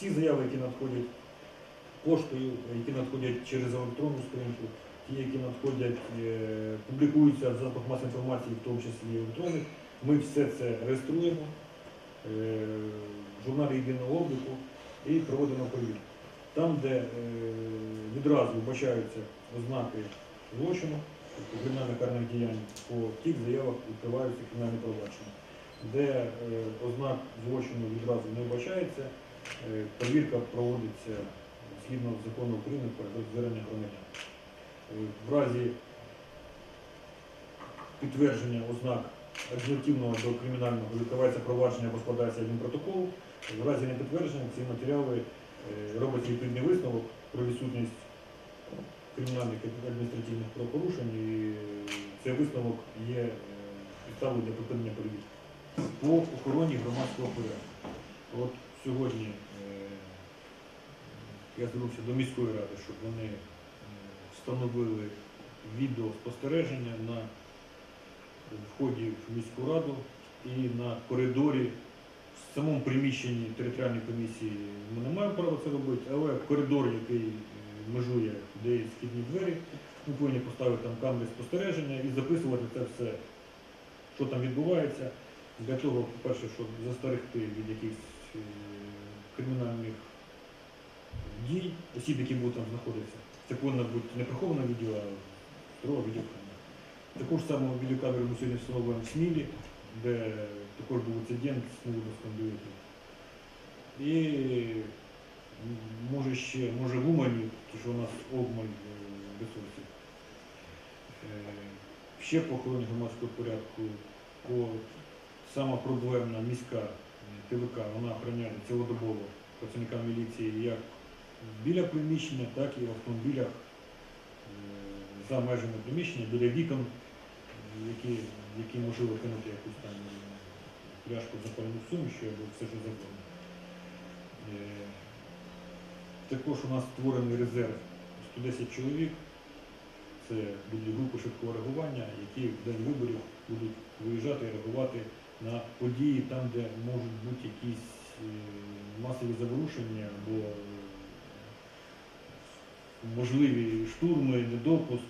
всі заяви, які надходять поштою, які надходять через електронну скриньку, ті, які надходять, е, публікуються в засобах масової інформації, в тому числі електронних, ми все це реєструємо е, в журналі єдиного обліку і проводимо перевірку. Там, де е, відразу вбачаються ознаки злочину, тобто кримінальних карних діянь, по тих заявах відкриваються кримінальні провадження. Де е, ознак злочину відразу не вбачається, е, перевірка проводиться згідно закону України про звернення громадян. Е, В разі підтвердження ознак адміністративного до кримінального відкривається провадження або складається адмінпротокол. В разі непідтвердження ці матеріали робиться відповідний висновок про відсутність кримінальних адміністративних правопорушень, і цей висновок є підставою для припинення перевірки. По охороні громадського порядку. От сьогодні е, я звернувся до міської ради, щоб вони е, встановили відеоспостереження на вході в міську раду і на коридорі. В самому приміщенні територіальної комісії ми не маємо права це робити, але коридор, який е, межує, де є східні двері, ми повинні поставити там камери спостереження і записувати це все, що там відбувається, для того, по-перше, щоб застерегти від якихось е, кримінальних дій, осіб, які будуть там знаходитися. Це повинно бути не приховане відео, а здорова відеокамера. Таку ж саму відеокамеру ми сьогодні встановлюємо в Смілі, де також був інцидент з невидовським двигателем. І може ще, може в Умані, тому що у нас обмаль е, ресурсів. Е, Ще по охороні громадського порядку, по сама проблемна міська е, ТВК, вона охороняє цілодобово працівника міліції як біля приміщення, так і в автомобілях е, за межами приміщення, біля вікон, які, які можливо кинути якусь там пляшку запальну сумішу або все що завгодно. Е, Також у нас створений резерв 110 чоловік. Це буде групи швидкого реагування, які в день виборів будуть виїжджати і реагувати на події там, де можуть бути якісь е, масові заворушення або е, можливі штурми, недопуск.